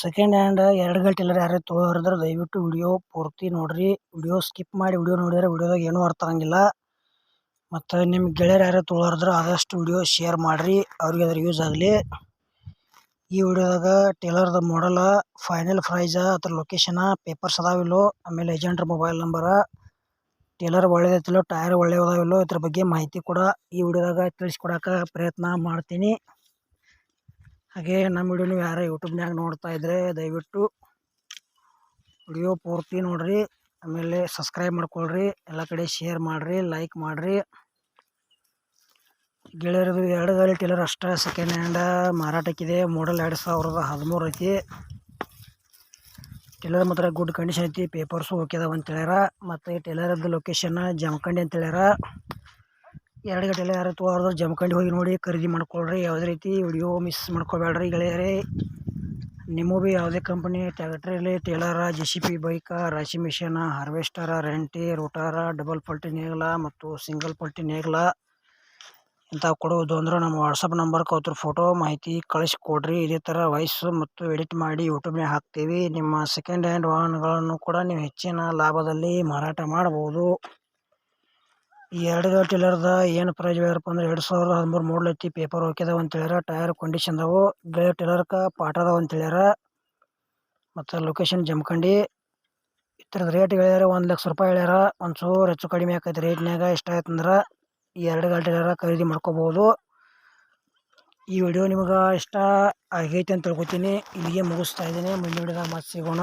Second hand ಎರಡು ಗಂಟೆ ಇಲ್ಲರ ಯಾರೇ ತೊಗೊಳೋರಿದ್ರೆ ದಯವಿಟ್ಟು ವಿಡಿಯೋ ಪೂರ್ತಿ ನೋಡ್ರಿ. ವಿಡಿಯೋ ಸ್ಕಿಪ್ ಮಾಡಿ ವಿಡಿಯೋ ನೋಡಿದ್ರೆ ವಿಡಿಯೋದಾಗ ಏನೂ ಅರ್ಥ ಆಗಂಗಿಲ್ಲ. ಮತ್ತು ನಿಮ್ಮ ಗೆಳೆಯರು ಯಾರೇ ತೊಗೊಳೋರಿದ್ರೆ ಆದಷ್ಟು ವಿಡಿಯೋ ಶೇರ್ ಮಾಡಿರಿ. ಅವ್ರಿಗೆ ಅದ್ರ ಯೂಸ್ ಆಗಲಿ. ಈ ವಿಡಿಯೋದಾಗ ಟೇಲರ್ದ ಮಾಡಲ ಫೈನಲ್ ಪ್ರೈಸ ಅದ್ರ ಲೊಕೇಶನ ಪೇಪರ್ಸ್ ಅದಾವಿಲ್ಲೋ ಆಮೇಲೆ ಏಜೆಂಟ್ರ ಮೊಬೈಲ್ ನಂಬರ ಟೇಲರ್ ಒಳ್ಳೆಯದೈತಿಲ್ಲೋ ಟೈರ್ ಒಳ್ಳೆಯದಾವಿಲ್ಲೋ ಇದ್ರ ಬಗ್ಗೆ ಮಾಹಿತಿ ಕೂಡ. ಈ ವಿಡಿಯೋದಾಗ ತಿಳಿಸ್ಕೊಡಕ್ಕೆ ಪ್ರಯತ್ನ ಮಾಡ್ತೀನಿ. ಹಾಗೆ ನಮ್ಮ ವಿಡಿಯೋ ನೀವು ಯಾರು ಯೂಟ್ಯೂಬ್ನಾಗ ನೋಡ್ತಾ ಇದ್ರೆ ದಯವಿಟ್ಟು ವಿಡಿಯೋ ಪೂರ್ತಿ ನೋಡಿರಿ, ಆಮೇಲೆ ಸಬ್ಸ್ಕ್ರೈಬ್ ಮಾಡ್ಕೊಳ್ರಿ, ಎಲ್ಲ ಕಡೆ ಶೇರ್ ಮಾಡಿರಿ ಲೈಕ್ ಮಾಡಿರಿ. ಗೆಳೆಯರದು ಎರಡು ಗಾಲಿ ಟೇಲರ್ ಅಷ್ಟೇ ಸೆಕೆಂಡ್ ಹ್ಯಾಂಡ ಮಾರಾಟಕ್ಕಿದೆ ಮಾಡಲ್ ಎರಡು ಸಾವಿರದ ಹದಿಮೂರು ಐತಿ. ಟೇಲರ್ ಮಾತ್ರ ಗುಡ್ ಕಂಡೀಷನ್ ಐತಿ ಪೇಪರ್ಸು ಓಕೆ ಅದಾವ ಅಂತ ಹೇಳ್ಯಾರ, ಮತ್ತು ಟೇಲರ್ದು ಲೊಕೇಶನ್ ಜಮಖಂಡಿ ಅಂತ ಹೇಳ್ಯಾರ. ಎರಡು ಗಂಟೆಲ್ಲ ಯಾರು ತೋರ್ದು ಜಮಖಂಡಿ ಹೋಗಿ ನೋಡಿ ಖರೀದಿ ಮಾಡ್ಕೊಳ್ರಿ. ಯಾವುದೇ ರೀತಿ ವಿಡಿಯೋ ಮಿಸ್ ಮಾಡ್ಕೋಬೇಡ್ರಿ ಗೆಳೆಯರೇ. ನಿಮಗೂ ಭೀ ಯಾವುದೇ ಕಂಪನಿ ಟ್ಯಾಕ್ಟ್ರ್ ಇರಲಿ. ಟೇಲರ ಜೆ ಸಿ ಪಿ ಬೈಕ, ರಾಶಿ ಮಿಷನ, ಹಾರ್ವೆಸ್ಟರ, ರೆಂಟಿ, ರೋಟಾರ, ಡಬಲ್ ಪಲ್ಟಿ ನೇಗ್ಲ ಮತ್ತು ಸಿಂಗಲ್ ಪಲ್ಟಿ ನೇಗ್ಲ ಇಂಥವು ಕೊಡೋದು ಅಂದ್ರೆ ನಮ್ಮ ವಾಟ್ಸಪ್ ನಂಬರ್ಗೆ ಅವ್ರ ಫೋಟೋ ಮಾಹಿತಿ ಕಳಿಸ್ಕೊಡ್ರಿ. ಇದೇ ಥರ ವಾಯ್ಸು ಮತ್ತು ಎಡಿಟ್ ಮಾಡಿ ಯೂಟ್ಯೂಬ್ನಾಗ ಹಾಕ್ತೀವಿ. ನಿಮ್ಮ ಸೆಕೆಂಡ್ ಹ್ಯಾಂಡ್ ವಾಹನಗಳನ್ನು ಕೂಡ ನೀವು ಹೆಚ್ಚಿನ ಲಾಭದಲ್ಲಿ ಮಾರಾಟ ಮಾಡ್ಬೋದು. ಈ ಎರಡು ಗಾಡಿ ಟೇಲರ್ದ ಏನು ಪ್ರೈಸ್ ಹೇಳ್ಯಾರಪ್ಪ ಅಂದ್ರೆ ಎರಡು ಸಾವಿರದ ಹದಿಮೂರು ಮಾಡಲ್ ಐತಿ ಪೇಪರ್ ಅದಾವ ಅಂತ ಹೇಳ್ಯಾರ ಟೈರ್ ಕಂಡೀಷನ್ ಅದಾವು ಬೇರೆ ಟಿಲ್ಲರ್ಕ ಪಾಠ ಅದಾವ ಅಂತ ಹೇಳ್ಯಾರ. ಮತ್ತು ಲೊಕೇಶನ್ ಜಮಖಂಡಿ. ಈ ರೇಟ್ ಹೇಳ್ಯಾರ, ಒಂದು ಲಕ್ಷ ರೂಪಾಯಿ ಹೇಳ್ಯಾರ. ಒಂದು ಚೂರು ಹೆಚ್ಚು ಕಡಿಮೆ ಆಕೈತಿ ರೇಟ್ನ್ಯಾಗ ಇಷ್ಟ ಆಯ್ತು ಅಂದ್ರೆ ಈ ಎರಡು ಗಾಡಿ ಟೇಲರ ಖರೀದಿ ಮಾಡ್ಕೋಬೋದು. ಈ ವಿಡಿಯೋ ನಿಮ್ಗೆ ಇಷ್ಟ ಆಗೈತೆ ಅಂತ ತಿಳ್ಕೊತೀನಿ. ಇಲ್ಲಿಗೆ ಮುಗಿಸ್ತಾ ಇದ್ದೀನಿ. ಮುಂದಿನ ಮತ್ತೆ ಸಿಗೋಣ.